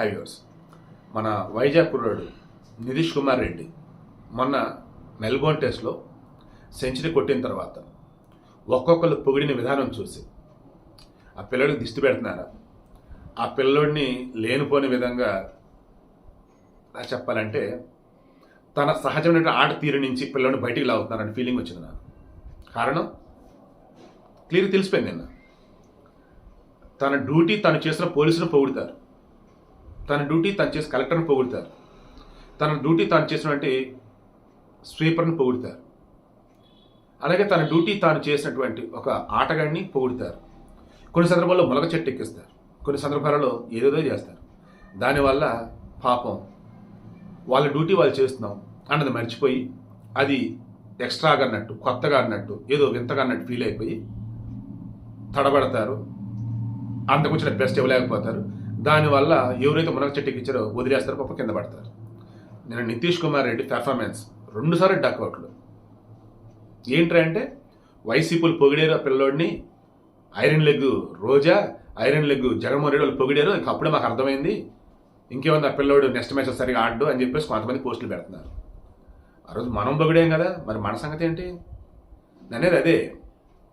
హైవేర్స్ మన వైజాగ్ కుర్రాడు నితీష్ కుమార్ రెడ్డి మొన్న మెల్బోర్న్ టెస్ట్లో సెంచరీ కొట్టిన తర్వాత ఒక్కొక్కరు పొగిడిన విధానం చూసి ఆ పిల్లడికి దిష్టి పెడుతున్నారా? ఆ పిల్లోడిని లేనిపోని విధంగా ఎలా చెప్పాలంటే తన సహజమైన ఆట తీరు నుంచి పిల్లోడిని బయటికి లాగుతున్నారని ఫీలింగ్ వచ్చింది నాకు. కారణం? క్లియర్ తెలిసిపోయింది నిన్న. తన డ్యూటీ తను చేసిన పోలీసులు పొగుడుతారు. తన డ్యూటీ తను చేసి కలెక్టర్ని పొగుడుతారు. తన డ్యూటీ తాను చేసినటువంటి స్వీపర్ని పొగుడతారు. అలాగే తన డ్యూటీ తాను చేసినటువంటి ఒక ఆటగాడిని పొగుడుతారు. కొన్ని సందర్భాల్లో మొలక చెట్టు ఎక్కిస్తారు. కొన్ని సందర్భాలలో ఏదేదో చేస్తారు. దానివల్ల పాపం వాళ్ళ డ్యూటీ వాళ్ళు చేస్తున్నాం అన్నది మర్చిపోయి అది ఎక్స్ట్రాగా అన్నట్టు కొత్తగా అన్నట్టు ఏదో వింతగా అన్నట్టు ఫీల్ అయిపోయి తడబడతారు. అంతకొచ్చిన బెస్ట్ ఇవ్వలేకపోతారు. దానివల్ల ఎవరైతే మునగ చెట్టుకి ఇచ్చారో వదిలేస్తారో పాప కింద పడతారు. నేను నితీష్ కుమార్ రెడ్డి పెర్ఫార్మెన్స్ రెండుసార్లు డక్అవుట్లు ఏంట్రా అంటే వైసీపీలు పొగిడారు ఆ పిల్లోడిని iron leg Roja iron leg Jaganmohan Reddy వాళ్ళు పొగిడారు ఇక అప్పుడే మాకు అర్థమైంది ఇంకేముంది ఆ పిల్లోడు నెక్స్ట్ మ్యాచ్ సరిగా ఆడు అని చెప్పేసి కొంతమంది పోస్టులు పెడుతున్నారు. ఆ రోజు మనం పొగిడాం కదా మరి మన సంగతి ఏంటి? అనేది అదే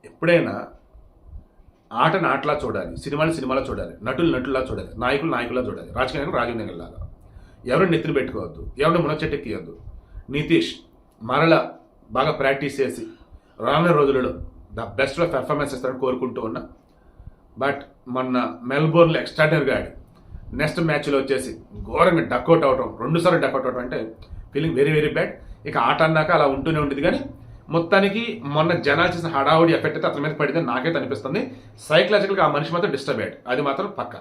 ఎప్పుడైనా ఆటను ఆటలా చూడాలి సినిమాని సినిమాలో చూడాలి నటులు నటుల్లా చూడాలి నాయకులు నాయకులా చూడాలి రాజకీయ నాయకులు రాజకీయ లాగా. ఎవరిని నెత్తిన పెట్టుకోవద్దు ఎవరిని మునచెట్టెక్కియద్దు నితీష్ మరల బాగా ప్రాక్టీస్ చేసి రానున్న రోజులలో ద బెస్ట్లో పెర్ఫార్మెన్స్ ఇస్తారని కోరుకుంటూ ఉన్నా. బట్ మొన్న మెల్బోర్న్లో ఎక్స్ట్రాడనరీగా ఆడి నెక్స్ట్ మ్యాచ్లో వచ్చేసి ఘోరంగా డక్అవుట్ అవటం రెండుసార్లు డక్అవుట్ అవటం అంటే ఫీలింగ్ వెరీ వెరీ బ్యాడ్. ఇక ఆట అన్నాక అలా ఉంటూనే ఉంటుంది కానీ మొత్తానికి మొన్న జనాలు చేసిన హడావుడి ఎఫెక్ట్ అయితే అతని మీద పడితే నాకైతే అనిపిస్తుంది. సైకలాజికల్గా ఆ మనిషి మాత్రం డిస్టర్బ్ అయ్యాడు అది మాత్రం పక్కా.